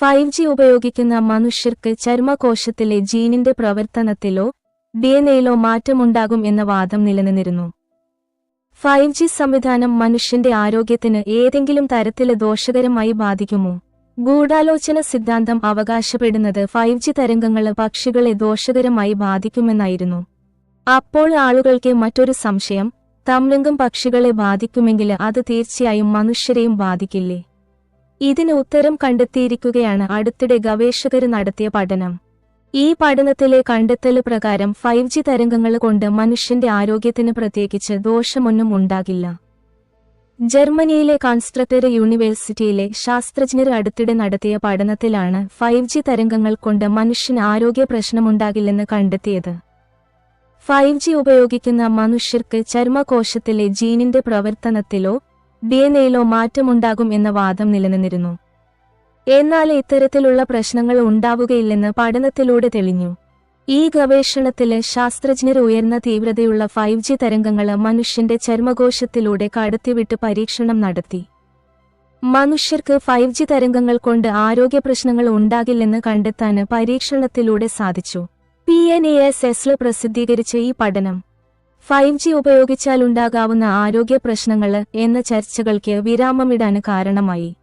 Five G ഉപയോഗിക്കുന്ന മനുഷ്യർക്ക് ചർമ്മകോശത്തിലെ ജീനിന്റെ പ്രവർത്തനത്തിലോ ഡി എൻ എയിലോ മാറ്റമുണ്ടാകും എന്ന വാദം നിലനിന്നിരുന്നു. ഫൈവ് ജി സംവിധാനം മനുഷ്യന്റെ ആരോഗ്യത്തിന് ഏതെങ്കിലും തരത്തിൽ ദോഷകരമായി ബാധിക്കുമോ? ഗൂഢാലോചന സിദ്ധാന്തം അവകാശപ്പെടുന്നത് ഫൈവ് ജി തരംഗങ്ങൾ പക്ഷികളെ ദോഷകരമായി ബാധിക്കുമെന്നായിരുന്നു. അപ്പോൾ ആളുകൾക്ക് മറ്റൊരു സംശയം തമ്ലിംഗം പക്ഷികളെ ബാധിക്കുമെങ്കിൽ അത് തീർച്ചയായും മനുഷ്യരെയും ബാധിക്കില്ലേ? ഇതിന് ഉത്തരം കണ്ടെത്തിയിരിക്കുകയാണ് അടുത്തിടെ ഗവേഷകർ നടത്തിയ പഠനം. ഈ പഠനത്തിലെ കണ്ടെത്തൽ പ്രകാരം ഫൈവ് ജി തരംഗങ്ങൾ കൊണ്ട് മനുഷ്യന്റെ ആരോഗ്യത്തിന് പ്രത്യേകിച്ച് ദോഷമൊന്നും ഉണ്ടാകില്ല. ജർമ്മനിയിലെ കോൺസ്ട്രക്ടർ യൂണിവേഴ്സിറ്റിയിലെ ശാസ്ത്രജ്ഞർ അടുത്തിടെ നടത്തിയ പഠനത്തിലാണ് ഫൈവ് ജി തരംഗങ്ങൾ കൊണ്ട് മനുഷ്യന് ആരോഗ്യ പ്രശ്നമുണ്ടാകില്ലെന്ന് കണ്ടെത്തിയത്. ഫൈവ് ജി ഉപയോഗിക്കുന്ന മനുഷ്യർക്ക് ചർമ്മകോശത്തിലെ ജീനിന്റെ പ്രവർത്തനത്തിലോ ഡിഎൻഎയിലോ മാറ്റമുണ്ടാകും എന്ന വാദം നിലനിന്നിരുന്നു. എന്നാൽ ഇത്തരത്തിലുള്ള പ്രശ്നങ്ങൾ ഉണ്ടാവുകയില്ലെന്ന് പഠനത്തിലൂടെ തെളിഞ്ഞു. ഈ ഗവേഷണത്തിൽ ശാസ്ത്രജ്ഞർ ഉയർന്ന തീവ്രതയുള്ള ഫൈവ് ജി തരംഗങ്ങൾ മനുഷ്യന്റെ ചർമ്മകോശത്തിലൂടെ കടത്തിവിട്ട് പരീക്ഷണം നടത്തി. മനുഷ്യർക്ക് ഫൈവ് ജി തരംഗങ്ങൾ കൊണ്ട് ആരോഗ്യ പ്രശ്നങ്ങൾ ഉണ്ടാകില്ലെന്ന് കണ്ടെത്താൻ പരീക്ഷണത്തിലൂടെ സാധിച്ചു. P N A S S പ്രസിദ്ധീകരിച്ച ഈ പഠനം ഫൈവ് ജി ഉപയോഗിച്ചാൽ ഉണ്ടാകാവുന്ന ആരോഗ്യ പ്രശ്നങ്ങൾ എന്ന ചർച്ചകൾക്ക് വിരാമമിടാൻ കാരണമായി.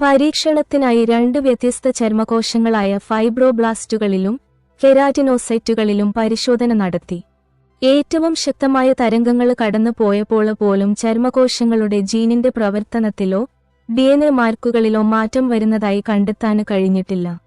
പരീക്ഷണത്തിനായി രണ്ട് വ്യത്യസ്ത ചർമ്മകോശങ്ങളായ ഫൈബ്രോബ്ലാസ്റ്റുകളിലും കെരാറ്റിനോസൈറ്റുകളിലും പരിശോധന നടത്തി. ഏറ്റവും ശക്തമായ തരംഗങ്ങൾ കടന്നു പോയപ്പോൾ പോലും ചർമ്മകോശങ്ങളുടെ ജീനിന്റെ പ്രവർത്തനത്തിലോ ഡി എൻ എ മാർക്കുകളിലോ മാറ്റം വരുന്നതായി കണ്ടെത്താൻ കഴിഞ്ഞിട്ടില്ല.